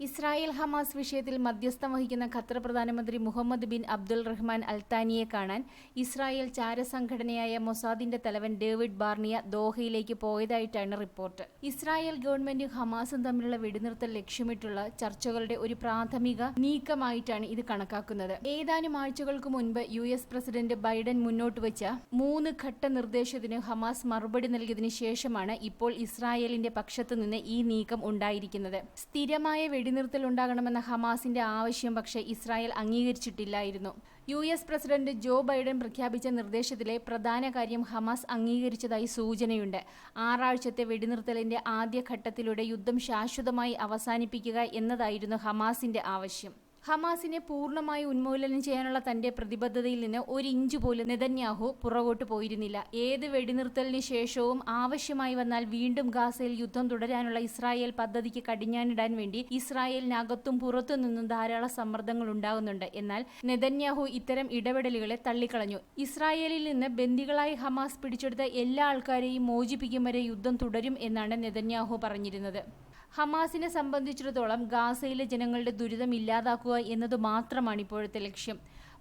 Israel Hamas വിഷയത്തിൽ മധ്യസ്ഥം വഹിക്കുന്ന ഖത്തർ പ്രധാനമന്ത്രി മുഹമ്മദ് ബിൻ അബ്ദുൽ റഹ്മാൻ അൽത്താനിയെ കാണാൻ ഇസ്രായേൽ ചാരസംഘടനയായ മൊസാദിന്റെ തലവൻ ഡേവിഡ് ബാർണിയ ദോഹയിലേക്ക് പോയതായിട്ടാണ് റിപ്പോർട്ട്. ഇസ്രായേൽ ഗവൺമെന്റും ഹമാസും തമ്മിലുള്ള വെടിനിർത്തൽ ലക്ഷ്യമിട്ടുള്ള ചർച്ചകളുടെ ഒരു പ്രാഥമിക നീക്കമായിട്ടാണ് ഇത് കണക്കാക്കുന്നത്. ഏതാനും ആഴ്ചകൾക്ക് മുൻപ് യു എസ് പ്രസിഡന്റ് ബൈഡൻ മുന്നോട്ട് വെച്ച മൂന്ന് ഘട്ട നിർദ്ദേശത്തിന് ഹമാസ് മറുപടി നൽകിയതിനു ശേഷമാണ് ഇപ്പോൾ ഇസ്രായേലിന്റെ പക്ഷത്തു നിന്ന് ഈ നീക്കം ഉണ്ടായിരിക്കുന്നത്. സ്ഥിരമായ വെടിനിർത്തൽ ഉണ്ടാകണമെന്ന ഹമാസിന്റെ ആവശ്യം പക്ഷേ Israel അംഗീകരിച്ചിട്ടില്ലായിരുന്നു. U S president Joe Biden പ്രഖ്യാപിച്ച നിർദ്ദേശത്തിലെ പ്രധാന കാര്യം ഹമാസ് അംഗീകരിച്ചതായി സൂചനയുണ്ട്. ആറാഴ്ചത്തെ വെടിനിർത്തലിന്റെ ആദ്യഘട്ടത്തിലൂടെ യുദ്ധം ശാശ്വതമായി അവസാനിപ്പിക്കുക എന്നതായിരുന്നു ഹമാസിന്റെ ആവശ്യം. ഹമാസിനെ പൂർണമായി ഉന്മൂലനം ചെയ്യാനുള്ള തന്റെ പ്രതിബദ്ധതയിൽ നിന്ന് ഒരു ഇഞ്ച് പോലും നെതന്യാഹു പുറകോട്ട് പോയിരുന്നില്ല. ഏത് വെടിനിർത്തലിന് ശേഷവും ആവശ്യമായി വന്നാൽ വീണ്ടും ഗാസയിൽ യുദ്ധം തുടരാനുള്ള ഇസ്രായേൽ പദ്ധതിക്ക് കടിഞ്ഞാനിടാൻ വേണ്ടി ഇസ്രായേലിനകത്തും പുറത്തു നിന്നും ധാരാളം സമ്മർദ്ദങ്ങൾ ഉണ്ടാകുന്നുണ്ട്. എന്നാൽ നെതന്യാഹു ഇത്തരം ഇടപെടലുകളെ തള്ളിക്കളഞ്ഞു. ഇസ്രായേലിൽ നിന്ന് ബന്ദികളായി ഹമാസ് പിടിച്ചെടുത്ത എല്ലാ ആൾക്കാരെയും മോചിപ്പിക്കും വരെ യുദ്ധം തുടരും എന്നാണ് നെതന്യാഹു പറഞ്ഞിരുന്നത്. ഹമാസിനെ സംബന്ധിച്ചിടത്തോളം ഗാസയിലെ ജനങ്ങളുടെ ദുരിതം ഇല്ലാതാക്കുക എന്നത് മാത്രമാണ് ഇപ്പോഴത്തെ ലക്ഷ്യം.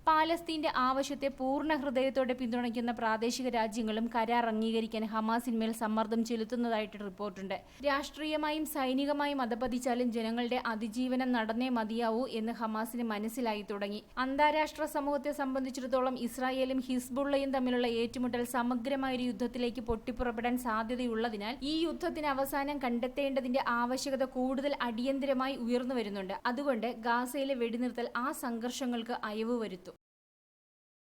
പാലസ്തീന്റെ ആവശ്യത്തെ പൂർണ ഹൃദയത്തോടെ പിന്തുണയ്ക്കുന്ന പ്രാദേശിക രാജ്യങ്ങളും കരാർ അംഗീകരിക്കാൻ ഹമാസിന്മേൽ സമ്മർദ്ദം ചെലുത്തുന്നതായിട്ട് റിപ്പോർട്ടുണ്ട്. രാഷ്ട്രീയമായും സൈനികമായും അധപതിച്ചാലും ജനങ്ങളുടെ അതിജീവനം നടന്നേ മതിയാവൂ എന്ന് ഹമാസിന് മനസ്സിലായി തുടങ്ങി. അന്താരാഷ്ട്ര സമൂഹത്തെ സംബന്ധിച്ചിടത്തോളം ഇസ്രായേലും ഹിസ്ബുള്ളയും തമ്മിലുള്ള ഏറ്റുമുട്ടൽ സമഗ്രമായ ഒരു യുദ്ധത്തിലേക്ക് പൊട്ടിപ്പുറപ്പെടാൻ സാധ്യതയുള്ളതിനാൽ ഈ യുദ്ധത്തിന് അവസാനം കണ്ടെത്തേണ്ടതിന്റെ ആവശ്യകത കൂടുതൽ അടിയന്തരമായി ഉയർന്നു വരുന്നുണ്ട്. അതുകൊണ്ട് ഗാസയിലെ വെടിനിർത്തൽ ആ സംഘർഷങ്ങൾക്ക് അയവ് വരുത്തും.